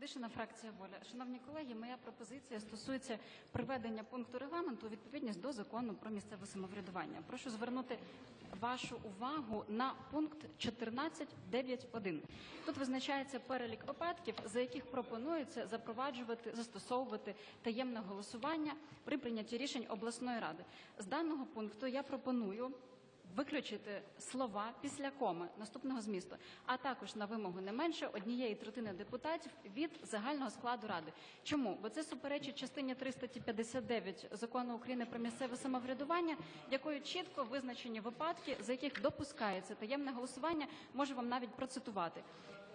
Федишина, фракція воля. Шановні колеги, моя пропозиція стосується приведення пункту регламенту у відповідність до закону про місцеве самоврядування. Прошу звернути вашу увагу на пункт 14.9.1. Тут визначається перелік випадків, за яких пропонується запроваджувати, застосовувати таємне голосування при прийнятті рішень обласної ради. З даного пункту я пропоную виключити слова після коми наступного змісту, а також на вимогу не менше однієї третини депутатів від загального складу ради. Чому? Бо це суперечить частині 3 статті 59 закону України про місцеве самоврядування, якою чітко визначені випадки, за яких допускається таємне голосування. Можу вам навіть процитувати.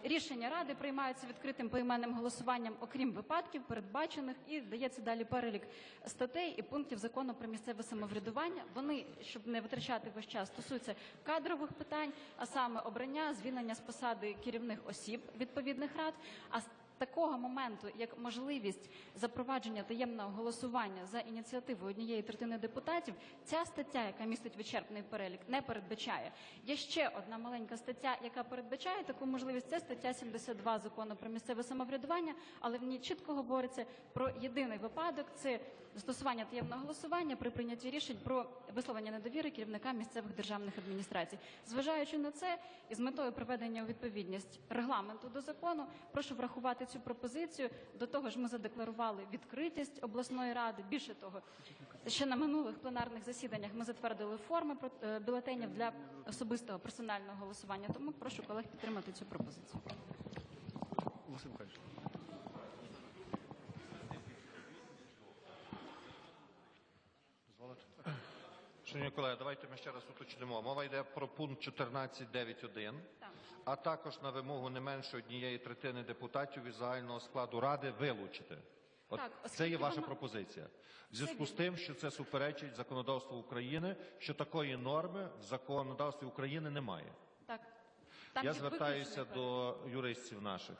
Рішення ради приймаються відкритим поіменним голосуванням, окрім випадків, передбачених, і дається далі перелік статей і пунктів закону про місцеве самоврядування. Вони, щоб не витрачати весь час, стосуються кадрових питань, а саме обрання, звільнення з посади керівних осіб відповідних рад. А такого моменту, як можливість запровадження таємного голосування за ініціативою однієї третини депутатів, ця стаття, яка містить вичерпний перелік, не передбачає. Є ще одна маленька стаття, яка передбачає таку можливість. Це стаття 72 закону про місцеве самоврядування, але в ній чітко говориться про єдиний випадок: це застосування таємного голосування при прийнятті рішень про висловлення недовіри керівникам місцевих державних адміністрацій. Зважаючи на це і з метою приведення у відповідність регламенту до закону, прошу врахувати цю пропозицію. До того ж, ми задекларували відкритість обласної ради. Більше того, ще на минулих пленарних засіданнях ми затвердили форми е, бюлетенів для особистого персонального голосування. Тому прошу колег підтримати цю пропозицію. Василь Михайлович. Шановні колеги, давайте ми ще раз уточнимо. Мова йде про пункт 14.9.1, а також на вимогу не менше однієї третини депутатів від загального складу ради вилучити. От Так, це є ваша воно- пропозиція. В зв'язку з тим, що це суперечить законодавству України, що такої норми в законодавстві України немає. Так. Там Я звертаюся до юристів наших.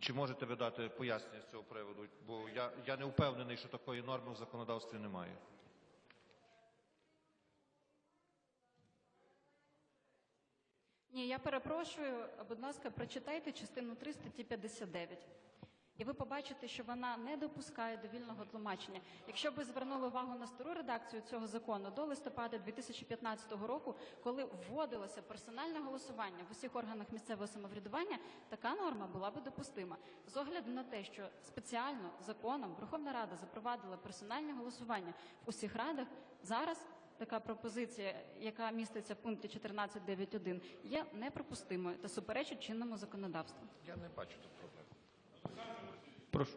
Чи можете ви дати пояснення з цього приводу? Бо я, я не впевнений, що такої норми в законодавстві немає. Ні, я перепрошую, будь ласка, прочитайте частину 3 статті 59. І ви побачите, що вона не допускає довільного тлумачення. Якщо б ви звернули увагу на стару редакцію цього закону до листопада 2015 року, коли вводилося персональне голосування в усіх органах місцевого самоврядування, така норма була би допустима. З огляду на те, що спеціально законом Верховна Рада запровадила персональне голосування в усіх радах, зараз така пропозиція, яка міститься в пункті 14.9.1, є неприпустимою та суперечить чинному законодавству. Я не бачу тут проблем. Прошу.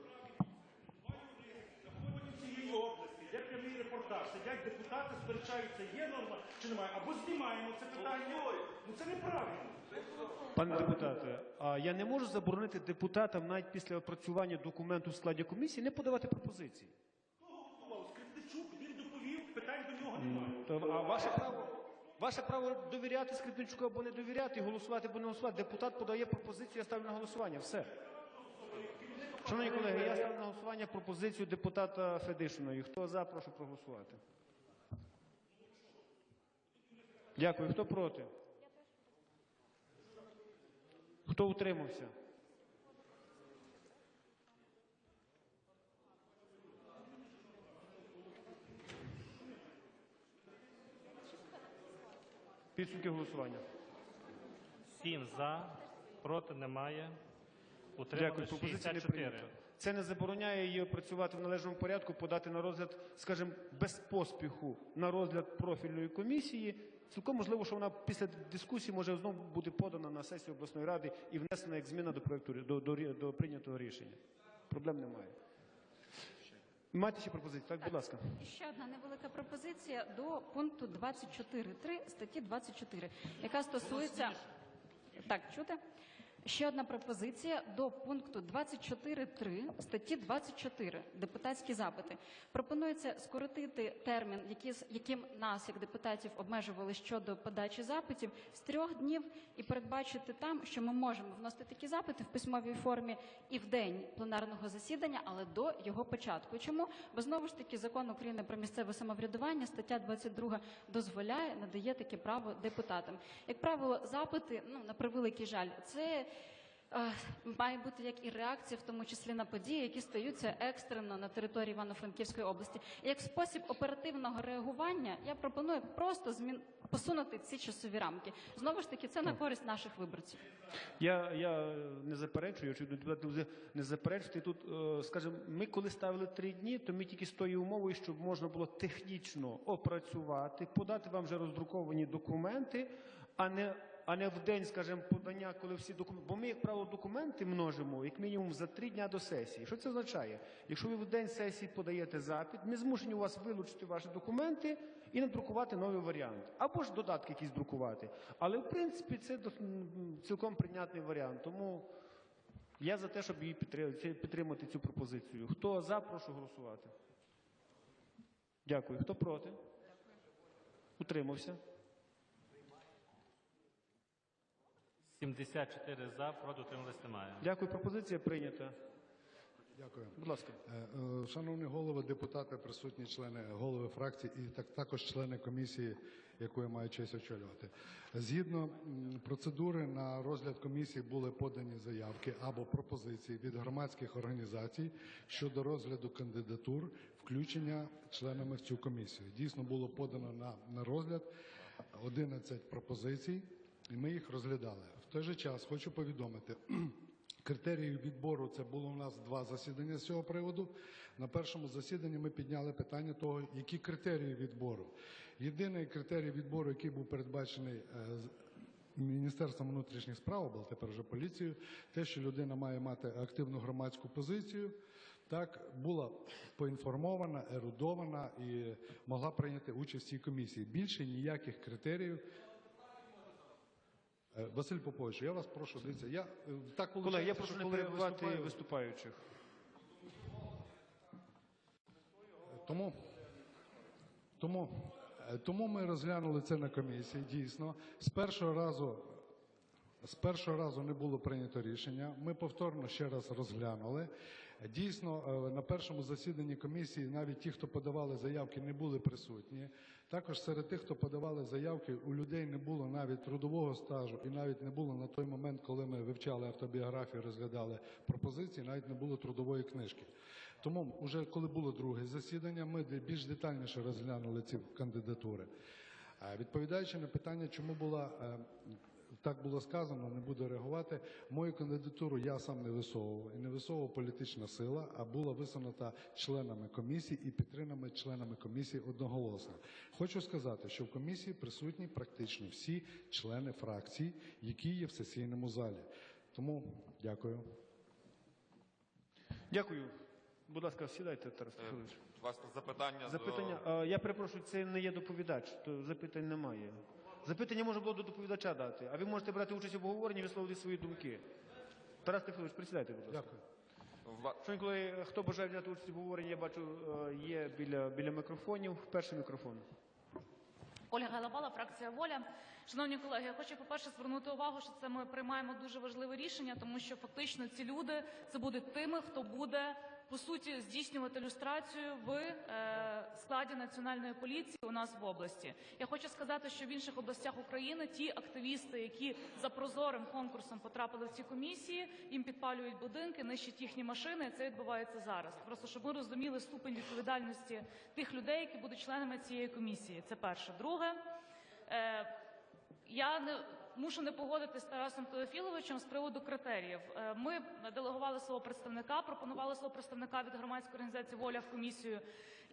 де прямий репортаж, сидять депутати, сперечаються, є норма чи немає, або знімаємо це питання. Ну це неправильно. Пане депутате, а я не можу заборонити депутатам навіть після опрацювання документу в складі комісії не подавати пропозиції. Хто голосував? Скрипничук, він доповів, питань до нього немає. То, а ваше право, ваше право довіряти Скрипничуку або не довіряти, голосувати або не голосувати. Депутат подає пропозицію, я ставлю на голосування. Все. Шановні колеги, я ставлю на голосування пропозицію депутата Федишиної. Хто за, прошу проголосувати. Дякую. Хто проти? Хто утримався? Підсумки голосування. Сім за, проти немає. Дякую. Утримали Пропозиція не 64. прийнята. Це не забороняє її працювати в належному порядку, подати на розгляд, скажімо, без поспіху на розгляд профільної комісії. Цілком можливо, що вона після дискусії може знову бути подана на сесію обласної ради і внесена як зміна до проекту рі- до, до, рі- до прийнятого рішення. Проблем немає. Маєте ще пропозиції? Так, будь ласка. І ще одна невелика пропозиція до пункту 24.3 статті 24, яка стосується так, чути? Ще одна пропозиція до пункту 24.3 статті 24 депутатські запити. Пропонується скоротити термін, яким нас, як депутатів, обмежували щодо подачі запитів з трьох днів і передбачити там, що ми можемо вносити такі запити в письмовій формі і в день пленарного засідання, але до його початку. Чому? Бо знову ж таки закон України про місцеве самоврядування, стаття 22 дозволяє, надає таке право депутатам. Як правило, запити, ну на превеликий жаль, це має бути як і реакція, в тому числі на події, які стаються екстрено на території Івано-Франківської області. І як спосіб оперативного реагування я пропоную просто змін посунути ці часові рамки. Знову ж таки, це на користь наших виборців. Я, я не заперечую, чи депутати не заперечувати. Тут, е, скажімо, ми коли ставили три дні, то ми тільки з тою умовою, щоб можна було технічно опрацювати, подати вам вже роздруковані документи, а не, а не в день, скажімо, подання, коли всі документи. Бо ми, як правило, документи множимо як мінімум за три дня до сесії. Що це означає? Якщо ви в день сесії подаєте запит, ми змушені у вас вилучити ваші документи і надрукувати новий варіант. Або ж додатки якісь друкувати. Але в принципі це цілком прийнятний варіант. Тому я за те, щоб її підтримати, підтримати цю пропозицію. Хто за, прошу голосувати. Дякую. Хто проти? Утримався. 74 за, проти утримались немає. Дякую. Пропозиція прийнята. Дякую. Будь ласка. Е, е, Шановні голови, депутати, присутні члени голови фракцій і так також члени комісії, яку я маю честь очолювати. Згідно м, процедури на розгляд комісії були подані заявки або пропозиції від громадських організацій щодо розгляду кандидатур, включення членами в цю комісію. Дійсно було подано на, на розгляд 11 пропозицій, і ми їх розглядали. Той же час хочу повідомити. Критерії відбору це було у нас два засідання з цього приводу. На першому засіданні ми підняли питання того, які критерії відбору. Єдиний критерій відбору, який був передбачений е, Міністерством внутрішніх справ, або тепер вже поліцією, те, що людина має мати активну громадську позицію, так була поінформована, ерудована і могла прийняти участь в цій комісії. Більше ніяких критеріїв. Е, Василь Попович, я вас прошу, дивіться, я е, так Колеги, я виходить, прошу що не коли я перебивати виступаю- виступаючих. Тому, тому, е, тому ми розглянули це на комісії, дійсно. З першого разу, з першого разу не було прийнято рішення. Ми повторно ще раз розглянули. Дійсно, е, на першому засіданні комісії навіть ті, хто подавали заявки, не були присутні. Також серед тих, хто подавали заявки, у людей не було навіть трудового стажу, і навіть не було на той момент, коли ми вивчали автобіографію, розглядали пропозиції, навіть не було трудової книжки. Тому, вже коли було друге засідання, ми більш детальніше розглянули ці кандидатури. Е, Відповідаючи на питання, чому була е, так було сказано, не буду реагувати. Мою кандидатуру я сам не висовував і не висовував політична сила, а була висунута членами комісії і підтримана членами комісії одноголосно. Хочу сказати, що в комісії присутні практично всі члени фракцій, які є в сесійному залі. Тому дякую. Дякую. Будь ласка, сідайте, Тарас Петрович. Власне, запитання, Запитання. А, я перепрошую, це не є доповідач, то запитань немає. Запитання можна було до доповідача дати, а ви можете брати участь в обговоренні і висловити свої думки. Тарас Петрович, присідайте, будь ласка. Дякую. Шановні колеги, хто бажає взяти участь в обговоренні, я бачу, е, є біля, біля мікрофонів. Перший мікрофон. Ольга Галабала, фракція Воля. Шановні колеги, я хочу, по-перше, звернути увагу, що це ми приймаємо дуже важливе рішення, тому що фактично ці люди це будуть тими, хто буде по суті здійснювати люстрацію в е, складі національної поліції у нас в області. Я хочу сказати, що в інших областях України ті активісти, які за прозорим конкурсом потрапили в ці комісії, їм підпалюють будинки, нищать їхні машини. і Це відбувається зараз. Просто щоб ми розуміли ступень відповідальності тих людей, які будуть членами цієї комісії. Це перше. Друге. Е, я не мушу не погодитись з Тарасом Теофіловичем з приводу критеріїв. Е, Ми делегували свого представника, пропонували свого представника від громадської організації Воля в комісію.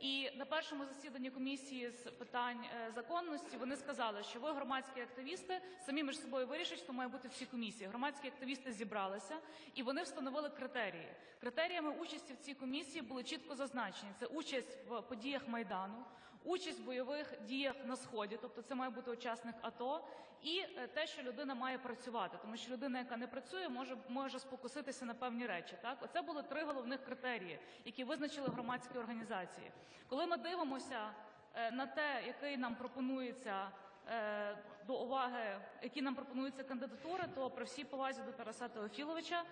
І на першому засіданні комісії з питань е, законності вони сказали, що ви громадські активісти самі між собою вирішать, хто має бути в цій комісії. Громадські активісти зібралися і вони встановили критерії. Критеріями участі в цій комісії були чітко зазначені: це участь в подіях майдану. Участь в бойових діях на сході, тобто це має бути учасник АТО, і е, те, що людина має працювати, тому що людина, яка не працює, може може спокуситися на певні речі. Так, оце були три головних критерії, які визначили громадські організації. Коли ми дивимося е, на те, який нам пропонується е, до уваги, які нам пропонуються кандидатури, то при всій повазі до Тараса Теофіловича.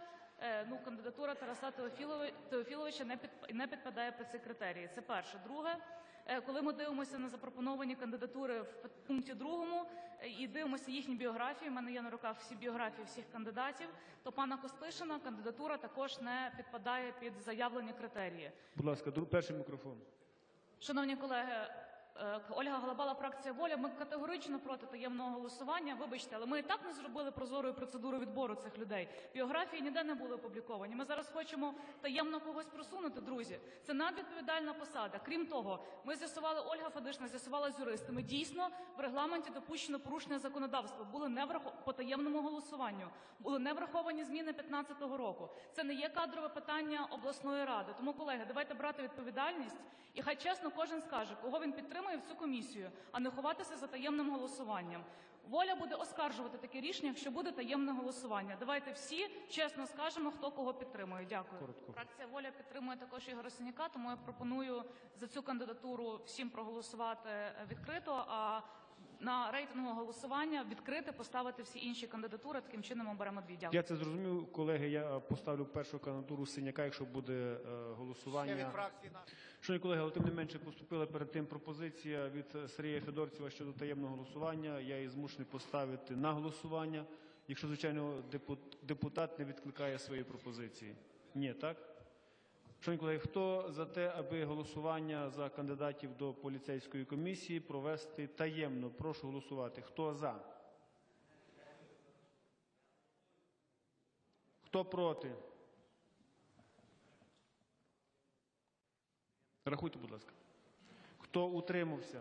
Е, Ну, кандидатура Тараса Теофілови- Теофіловича не під не підпадає під ці критерії. Це перше. Друге, е, коли ми дивимося на запропоновані кандидатури в пункті другому, е, і дивимося їхні біографії. У мене є на руках всі біографії всіх кандидатів. То пана Костишина кандидатура також не підпадає під заявлені критерії. Будь ласка, перший мікрофон. Шановні колеги, Ольга Голобала, фракція Воля. Ми категорично проти таємного голосування. Вибачте, але ми і так не зробили прозорою процедуру відбору цих людей. Біографії ніде не були опубліковані. Ми зараз хочемо таємно когось просунути, друзі. Це надвідповідальна посада. Крім того, ми з'ясували Ольга Федишна, з'ясувала з юристами. Дійсно, в регламенті допущено порушення законодавства. Були не врахо... по таємному голосуванню. Були не враховані зміни 15-го року. Це не є кадрове питання обласної ради. Тому, колеги, давайте брати відповідальність і хай чесно кожен скаже, кого він підтримує в цю комісію, а не ховатися за таємним голосуванням. Воля буде оскаржувати таке рішення, якщо буде таємне голосування. Давайте всі чесно скажемо, хто кого підтримує. Дякую. Коротко. Фракція Воля підтримує також Ігоря Синяка, тому я пропоную за цю кандидатуру всім проголосувати е, відкрито. А на рейтингове голосування відкрити поставити всі інші кандидатури. Таким чином оберемо дві. Дякую. Я це зрозумів, колеги. Я поставлю першу кандидатуру синяка, якщо буде е, голосування. Шановні колеги, але тим не менше поступила перед тим пропозиція від Сергія Федорцева щодо таємного голосування. Я її змушений поставити на голосування, якщо, звичайно, депутат не відкликає свої пропозиції. Ні, так? Шановні колеги, хто за те, аби голосування за кандидатів до поліцейської комісії провести таємно? Прошу голосувати. Хто за? Хто проти? Рахуйте, будь ласка. Хто утримався?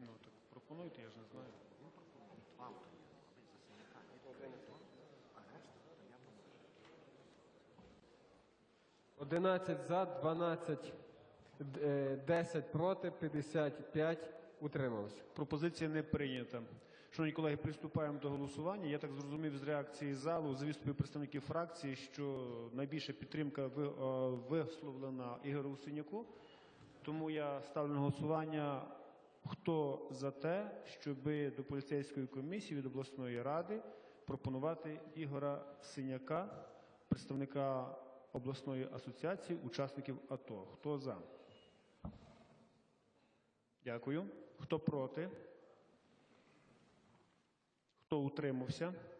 Ну так пропонуйте, я ж не знаю. 11 за, 12, е, 10 проти, 55 утрималось. Пропозиція не прийнята. Шановні колеги, приступаємо до голосування. Я так зрозумів з реакції залу, з виступів представників фракції, що найбільша підтримка ви- е, висловлена Ігорю Синяку. Тому я ставлю на голосування, хто за те, щоб до поліцейської комісії від обласної ради пропонувати Ігора Синяка, представника обласної асоціації учасників АТО. Хто за? Дякую. Хто проти? Хто утримався? –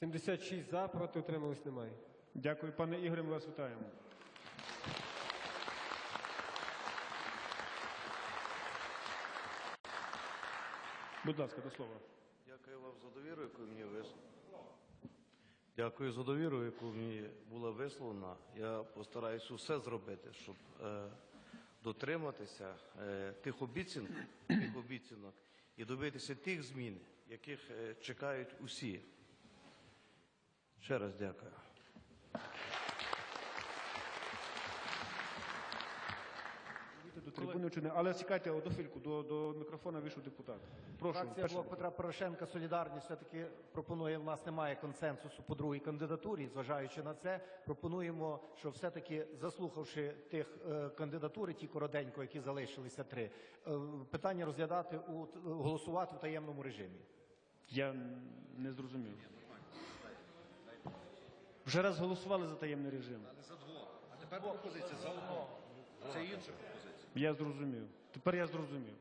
76 за, проти утрималось немає. Дякую, пане Ігоре, ми вас вітаємо. Будь ласка, до слова. Дякую вам за довіру, яку мені висловили. Дякую за довіру, яку мені була висловлена. Я постараюся все зробити, щоб е, дотриматися е, тих обіцянок, тих обіцянок і добитися тих змін, яких е, чекають усі. Ще раз дякую. До трибуни чи не? Але чекайте, одну хвильку, до, до мікрофона вийшов депутат. Прошу. Фракція перший Блок Петра Порошенка Солідарність все-таки пропонує, в нас немає консенсусу по другій кандидатурі. Зважаючи на це, пропонуємо, що все-таки заслухавши тих е, кандидатури, ті коротенько, які залишилися три, е, питання розглядати у голосувати в таємному режимі. Я не зрозумів. Вже раз голосували за таємний режим. За двох. А тепер пропозиція за одного. Це інша пропозиція. Я зрозумів. Тепер я зрозумів.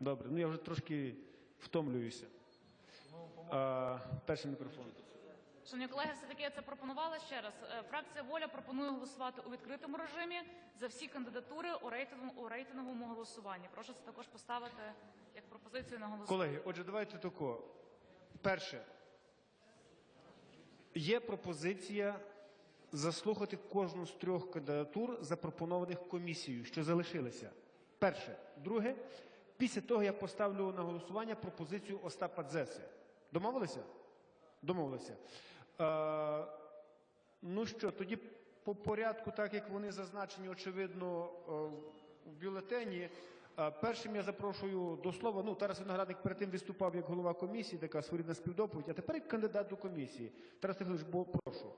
Добре, ну я вже трошки втомлююся. А, перший мікрофон. Шановні колеги, все-таки я це пропонувала ще раз. Е, Фракція Воля пропонує голосувати у відкритому режимі за всі кандидатури у рейтинговому, у рейтинговому голосуванні. Прошу це також поставити як пропозицію на голосування. Колеги, отже, давайте тако. Перше. Є пропозиція заслухати кожну з трьох кандидатур, запропонованих комісією, що залишилися. Перше. Друге. Після того я поставлю на голосування пропозицію Остапа Дзеси. Домовилися? Домовилися. Е, ну що, тоді по порядку, так як вони зазначені, очевидно, е, в бюлетені. Е, Першим я запрошую до слова. Ну, Тарас Виноградник перед тим виступав як голова комісії, така своєрідна співдоповідь, а тепер як кандидат до комісії. Тарас бо прошу.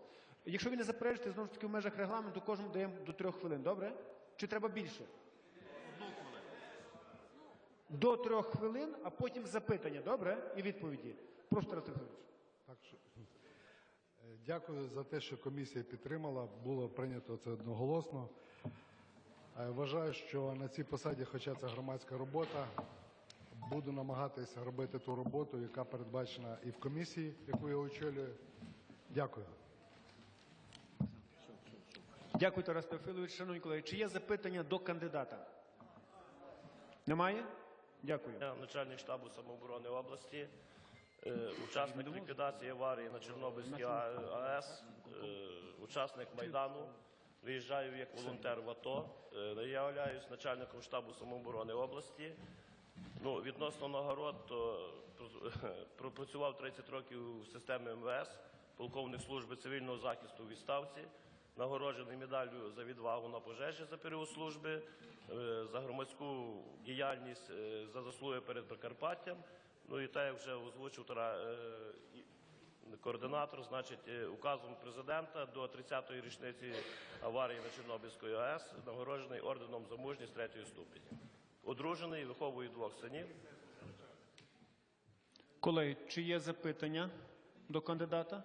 Якщо ви не заперечите, знову ж таки в межах регламенту кожному даємо до трьох хвилин, добре? Чи треба більше? До трьох хвилин, а потім запитання, добре? І відповіді. Прошу, Тарас Тихонович. Так що, е, Дякую за те, що комісія підтримала. Було прийнято це одноголосно. Вважаю, що на цій посаді, хоча це громадська робота, буду намагатися робити ту роботу, яка передбачена і в комісії, яку я очолюю. Дякую. Дякую, Тарас Теофілович. Шановні колеги, чи є запитання до кандидата? Немає? Дякую. Я начальник штабу самооборони області, е, учасник ліквідації аварії на Чорнобильській АЕС, е, учасник Майдану. Виїжджаю як волонтер в АТО. Е, Я являюсь начальником штабу самооборони області. Ну, відносно нагород, то пропрацював 30 років в системі МВС, полковник служби цивільного захисту у відставці, нагороджений медаллю за відвагу на пожежі за період служби, е, за громадську діяльність, е, за заслуги перед Прикарпаттям. Ну і так, як вже озвучив координатор, значить, е, указом президента до 30-ї річниці аварії на Чорнобильської АЕС нагороджений орденом за мужність третьої ступені. Одружений, виховує двох синів. Колеги, чи є запитання до кандидата?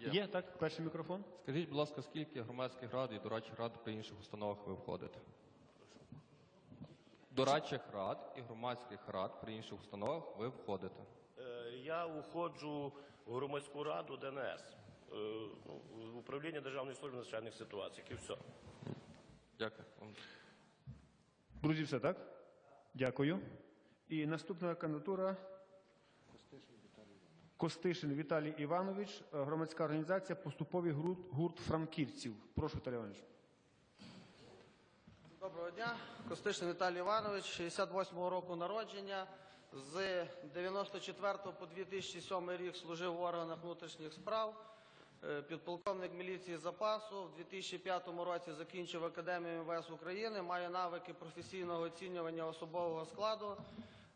Є, так? Перший мікрофон. Скажіть, будь ласка, скільки громадських рад і дорадчих рад при інших установах ви входите? Дорадчих рад і громадських рад при інших установах ви входите. Е, Я уходжу в громадську раду ДНС, е, ну, в управління Державної служби надзвичайних ситуацій. І все. Дякую. Друзі, все так? Дякую. І наступна кандидатура. Костишин Віталій Іванович, громадська організація Поступовий гурт, гурт франківців. Прошу, Віталій Іванович. Доброго дня. Костишин Віталій Іванович, 68-го року народження. З 94 по 2007 рік служив в органах внутрішніх справ. Е, Підполковник міліції запасу. В 2005 році закінчив Академію МВС України. Має навики професійного оцінювання особового складу.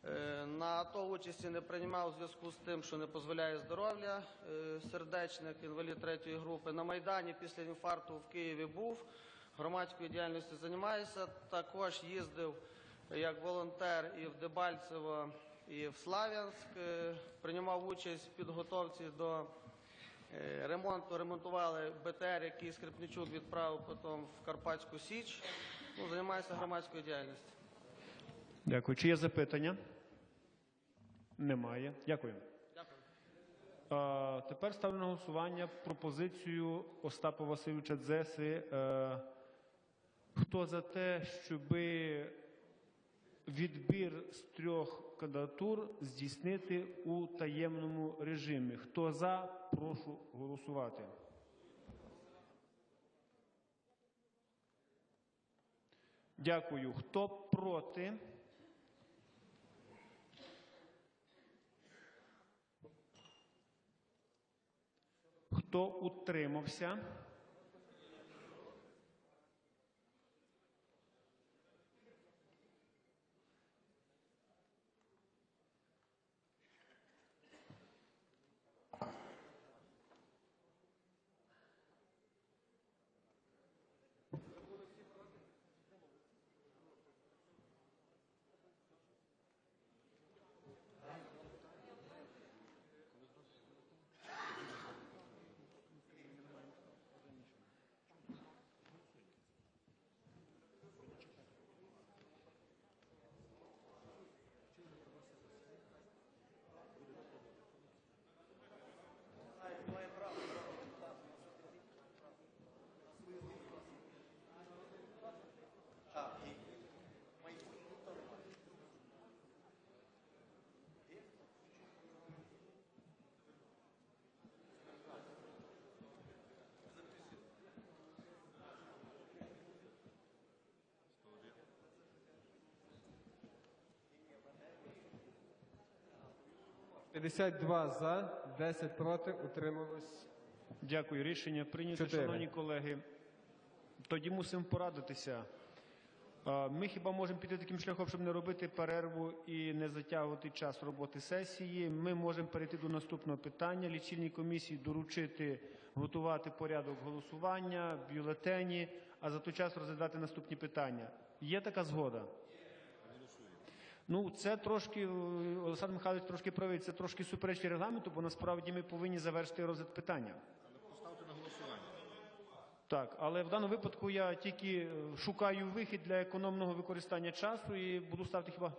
Е, На АТО участі не приймав у зв'язку з тим, що не дозволяє здоров'я. Е, Сердечник, інвалід третьої групи. На Майдані після інфаркту в Києві був. Громадською діяльністю займаюся. Також їздив як волонтер і в Дебальцево, і в Слав'янськ. Е, Приймав участь в підготовці до е, ремонту. Ремонтували БТР, який Скрипничук відправив потім в Карпатську Січ. Ну, займаюся громадською діяльністю. Дякую. Чи є запитання? Немає. Дякую. Тепер ставлю на голосування пропозицію Остапа Васильовича Дзеси. Хто за те, щоб відбір з трьох кандидатур здійснити у таємному режимі. Хто за, прошу голосувати. Дякую. Хто проти? Хто утримався? – 52 за, 10 проти, утрималось. Дякую. Рішення прийнято, Чотири. шановні колеги. Тоді мусимо порадитися. Ми хіба можемо піти таким шляхом, щоб не робити перерву і не затягувати час роботи сесії. Ми можемо перейти до наступного питання. Лічильній комісії доручити готувати порядок голосування, бюлетені, а за той час розглядати наступні питання. Є така згода? Ну, це трошки, е, Олександр Михайлович трошки правий, це трошки суперечить регламенту, бо насправді ми повинні завершити розгляд питання. Але Поставте на голосування. Так, але в даному випадку я тільки е, шукаю вихід для економного використання часу і буду ставити хіба.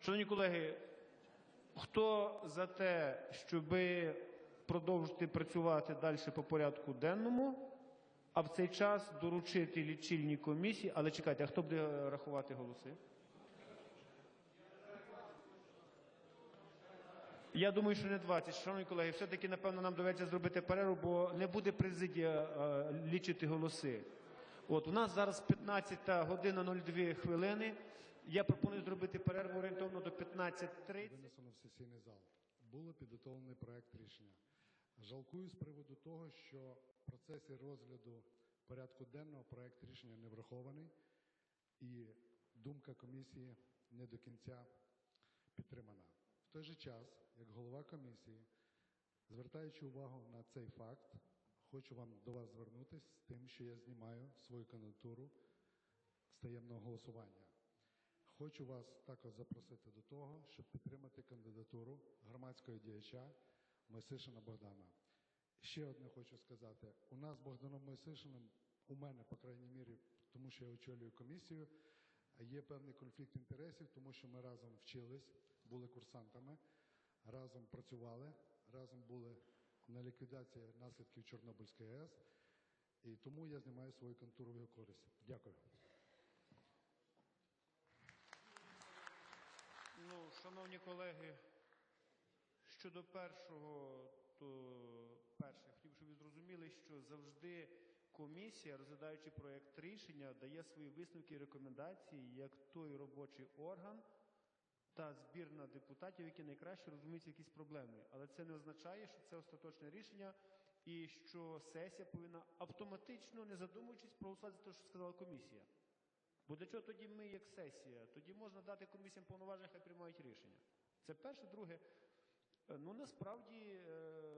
Шановні колеги, хто за те, щоб продовжити працювати далі по порядку денному, а в цей час доручити лічильній комісії, але чекайте, а хто буде е, рахувати голоси? Я думаю, що не 20. Шановні колеги, все-таки, напевно, нам доведеться зробити перерву, бо не буде президія е, лічити голоси. От, у нас зараз 15 година 02 хвилини. Я пропоную зробити перерву орієнтовно до 15.30. Винесено в сесійний зал. Було підготовлений проект рішення. Жалкую з приводу того, що процесі розгляду порядку денного проект рішення не врахований, і думка комісії не до кінця підтримана. В той же час, як голова комісії, звертаючи увагу на цей факт, хочу вам до вас звернутися з тим, що я знімаю свою кандидатуру з таємного голосування. Хочу вас також запросити до того, щоб підтримати кандидатуру громадського діяча Мойсишина Богдана. Ще одне хочу сказати: у нас з Богданом Мойсишиним, у мене, по крайній мірі, тому що я очолюю комісію, є певний конфлікт інтересів, тому що ми разом вчились, були курсантами, разом працювали, разом були на ліквідації наслідків Чорнобильської АЕС. І тому я знімаю свою кандидатуру в його користь. Дякую. Ну, шановні колеги, щодо першого, то перше, хотів, щоб ви зрозуміли, що завжди комісія, розглядаючи проєкт рішення, дає свої висновки і рекомендації як той робочий орган та збірна депутатів, які найкраще розуміють якісь проблеми. Але це не означає, що це остаточне рішення і що сесія повинна автоматично, не задумуючись, проголосувати за те, що сказала комісія. Бо для чого тоді ми, як сесія? Тоді можна дати комісіям повноваження, хай приймають рішення. Це перше. Друге, е, ну насправді е,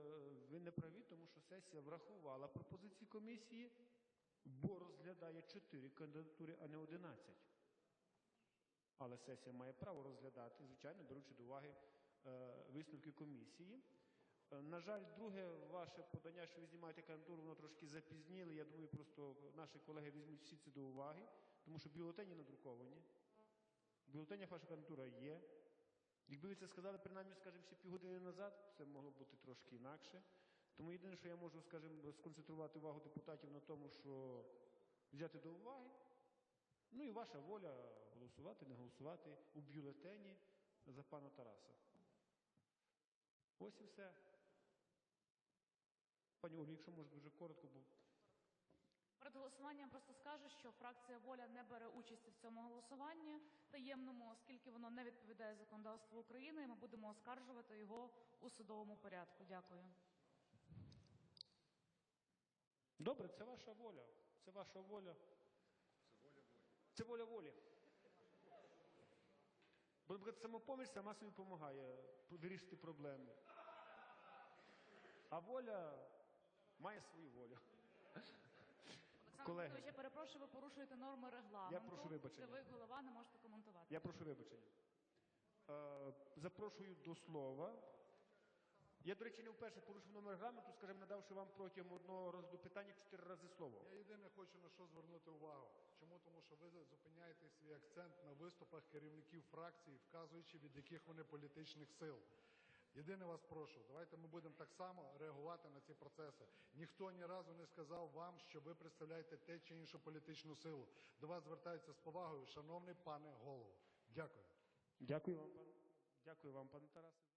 ви не праві, тому що сесія врахувала пропозиції комісії, бо розглядає чотири кандидатури, а не 11. Але сесія має право розглядати, звичайно, беручи до уваги е, висновки комісії. Е, На жаль, друге ваше подання, що ви знімаєте кандидатуру, воно трошки запізніли. Я думаю, просто наші колеги візьмуть всі це до уваги, тому що бюлетені надруковані. Бюлетенях ваша кандидатура є. Якби ви це сказали, принаймні, скажімо, ще півгодини назад, це могло бути трошки інакше. Тому єдине, що я можу, скажімо, сконцентрувати увагу депутатів на тому, що взяти до уваги. Ну і ваша воля голосувати, не голосувати у бюлетені за пана Тараса. Ось і все. Пані Олі, якщо може дуже коротко, бо Перед голосуванням просто скажу, що фракція воля не бере участі в цьому голосуванні таємному, оскільки воно не відповідає законодавству України, і ми будемо оскаржувати його у судовому порядку. Дякую. Добре, це ваша воля. Це ваша воля. Це воля волі. Бо наприклад, самопоміч сама собі допомагає вирішити проблеми. А воля має свою волю. Олександр. Я перепрошую, ви порушуєте норми регламенту. прошу вибачення. Де ви, голова, не можете коментувати. Я прошу вибачення. Е, запрошую до слова. Я, до речі, не вперше порушив номер регламенту, скажімо, надавши вам протягом одного розгляду питання чотири рази слово. Я єдине хочу на що звернути увагу. Чому? Тому що ви зупиняєте свій акцент на виступах керівників фракцій, вказуючи, від яких вони політичних сил. Єдине вас прошу, давайте ми будемо так само реагувати на ці процеси. Ніхто ні разу не сказав вам, що ви представляєте те чи іншу політичну силу. До вас звертаються з повагою, шановний пане голово. Дякую. Дякую вам, пан. Дякую вам, пане Тарасе.